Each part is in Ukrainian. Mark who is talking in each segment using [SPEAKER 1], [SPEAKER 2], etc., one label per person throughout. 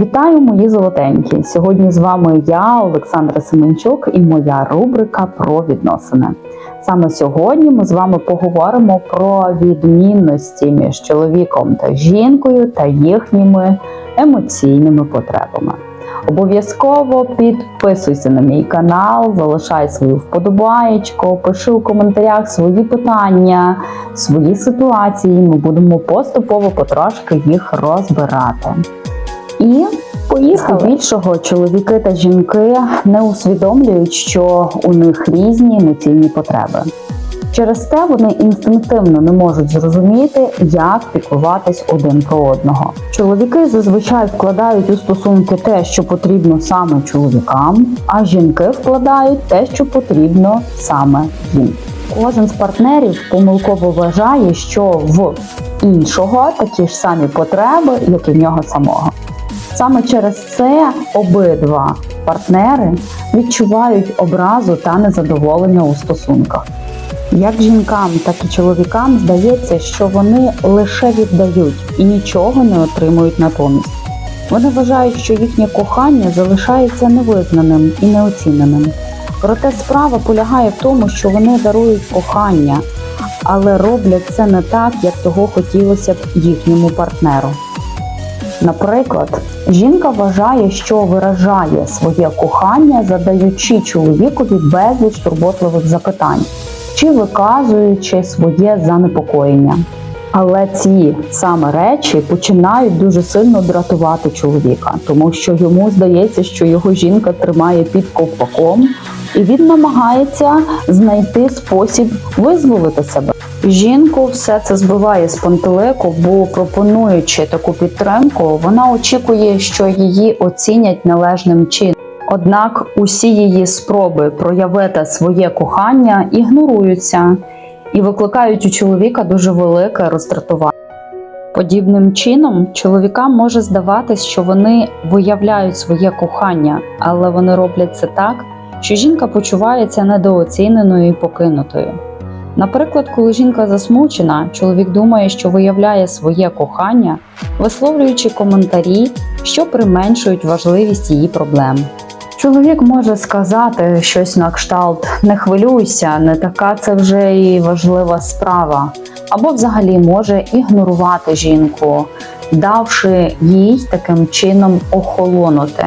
[SPEAKER 1] Вітаю, мої золотенькі! Сьогодні з вами я, Олександра Семенчук, і моя рубрика про відносини. Саме сьогодні ми з вами поговоримо про відмінності між чоловіком та жінкою та їхніми емоційними потребами. Обов'язково підписуйся на мій канал, залишай свою вподобаєчку, пиши у коментарях свої питання, свої ситуації. Ми будемо поступово потрошки їх розбирати. І поїхали. більшого чоловіки та жінки не усвідомлюють, що у них різні емоційні потреби. Через те вони інстинктивно не можуть зрозуміти, як піклуватись один про одного. Чоловіки зазвичай вкладають у стосунки те, що потрібно саме чоловікам, а жінки вкладають те, що потрібно саме їм. Кожен з партнерів помилково вважає, що в іншого такі ж самі потреби, як і в нього самого. Саме через це обидва партнери відчувають образу та незадоволення у стосунках. Як жінкам, так і чоловікам здається, що вони лише віддають і нічого не отримують натомість. Вони вважають, що їхнє кохання залишається невизнаним і неоціненим. Проте справа полягає в тому, що вони дарують кохання, але роблять це не так, як того хотілося б їхньому партнеру. Наприклад, жінка вважає, що виражає своє кохання, задаючи чоловікові безліч турботливих запитань чи виказуючи своє занепокоєння. Але ці саме речі починають дуже сильно дратувати чоловіка, тому що йому здається, що його жінка тримає під ковпаком, і він намагається знайти спосіб визволити себе. Жінку все це збиває з пантелику, бо пропонуючи таку підтримку, вона очікує, що її оцінять належним чином. Однак усі її спроби проявити своє кохання ігноруються і викликають у чоловіка дуже велике роздратування. Подібним чином чоловікам може здаватись, що вони виявляють своє кохання, але вони роблять це так, що жінка почувається недооціненою і покинутою. Наприклад, коли жінка засмучена, чоловік думає, що виявляє своє кохання, висловлюючи коментарі, що применшують важливість її проблем. Чоловік може сказати щось на кшталт не хвилюйся, не така це вже і важлива справа, або взагалі може ігнорувати жінку, давши їй таким чином охолонути.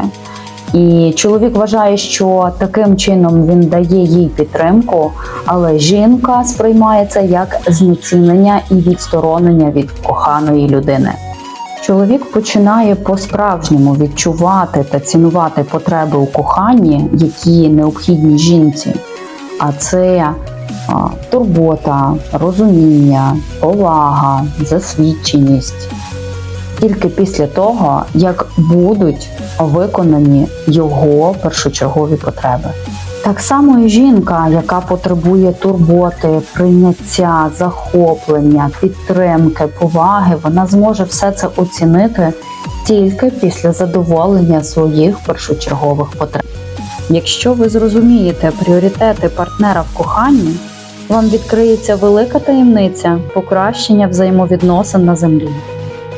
[SPEAKER 1] І чоловік вважає, що таким чином він дає їй підтримку, але жінка сприймає це як знецінення і відсторонення від коханої людини. Чоловік починає по-справжньому відчувати та цінувати потреби у коханні, які необхідні жінці. А це турбота, розуміння, повага, засвідченість. Тільки після того, як будуть виконані його першочергові потреби. Так само і жінка, яка потребує турботи, прийняття, захоплення, підтримки, поваги, вона зможе все це оцінити тільки після задоволення своїх першочергових потреб. Якщо ви зрозумієте пріоритети партнера в коханні, вам відкриється велика таємниця покращення взаємовідносин на землі.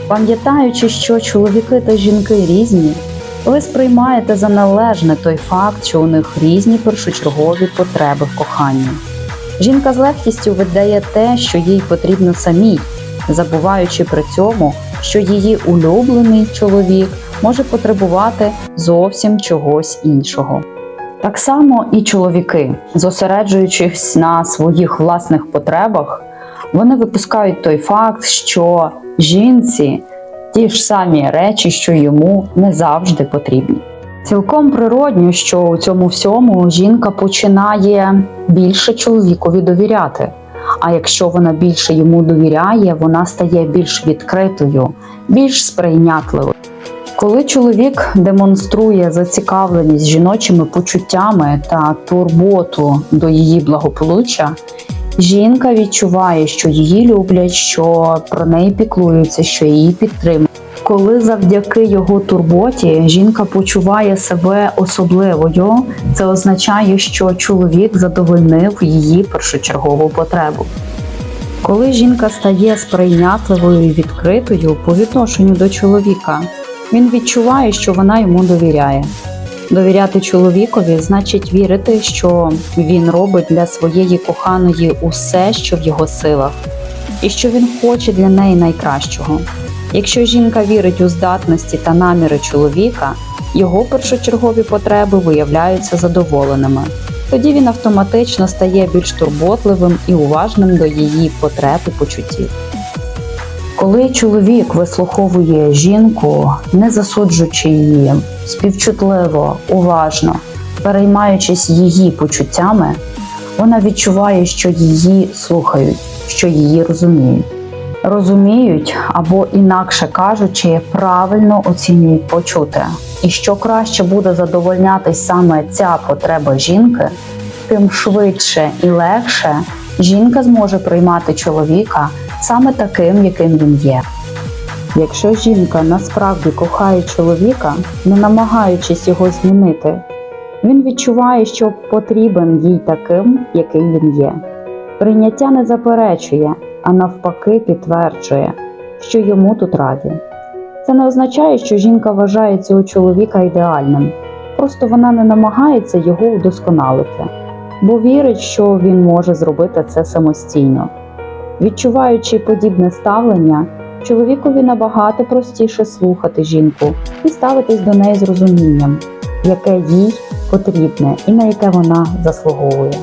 [SPEAKER 1] Пам'ятаючи, що чоловіки та жінки різні, ви сприймаєте за належне той факт, що у них різні першочергові потреби в коханні. Жінка з легкістю видає те, що їй потрібно самій, забуваючи при цьому, що її улюблений чоловік може потребувати зовсім чогось іншого. Так само і чоловіки, зосереджуючись на своїх власних потребах, вони випускають той факт, що жінці ті ж самі речі, що йому не завжди потрібні. Цілком природньо, що у цьому всьому жінка починає більше чоловікові довіряти. А якщо вона більше йому довіряє, вона стає більш відкритою, більш сприйнятливою. Коли чоловік демонструє зацікавленість жіночими почуттями та турботу до її благополуччя, жінка відчуває, що її люблять, що про неї піклуються, що її підтримують. Коли завдяки його турботі жінка почуває себе особливою, це означає, що чоловік задовольнив її першочергову потребу. Коли жінка стає сприйнятливою і відкритою по відношенню до чоловіка, Він відчуває, що вона йому довіряє. Довіряти чоловікові значить вірити, що він робить для своєї коханої усе, що в його силах, і що він хоче для неї найкращого. Якщо жінка вірить у здатності та наміри чоловіка, його першочергові потреби виявляються задоволеними. Тоді він автоматично стає більш турботливим і уважним до її потреб і почуттів. Коли чоловік вислуховує жінку, не засуджуючи її, співчутливо, уважно, переймаючись її почуттями, вона відчуває, що її слухають, що її розуміють. Розуміють або, інакше кажучи, правильно оцінюють почуте. І що краще буде задовольнятись саме ця потреба жінки, тим швидше і легше жінка зможе приймати чоловіка саме таким, яким він є. Якщо жінка насправді кохає чоловіка, не намагаючись його змінити, він відчуває, що потрібен їй таким, яким він є. Прийняття не заперечує, а навпаки підтверджує, що йому тут раді. Це не означає, що жінка вважає цього чоловіка ідеальним, просто вона не намагається його удосконалити, бо вірить, що він може зробити це самостійно. Відчуваючи подібне ставлення, чоловікові набагато простіше слухати жінку і ставитись до неї з розумінням, яке їй потрібне і на яке вона заслуговує.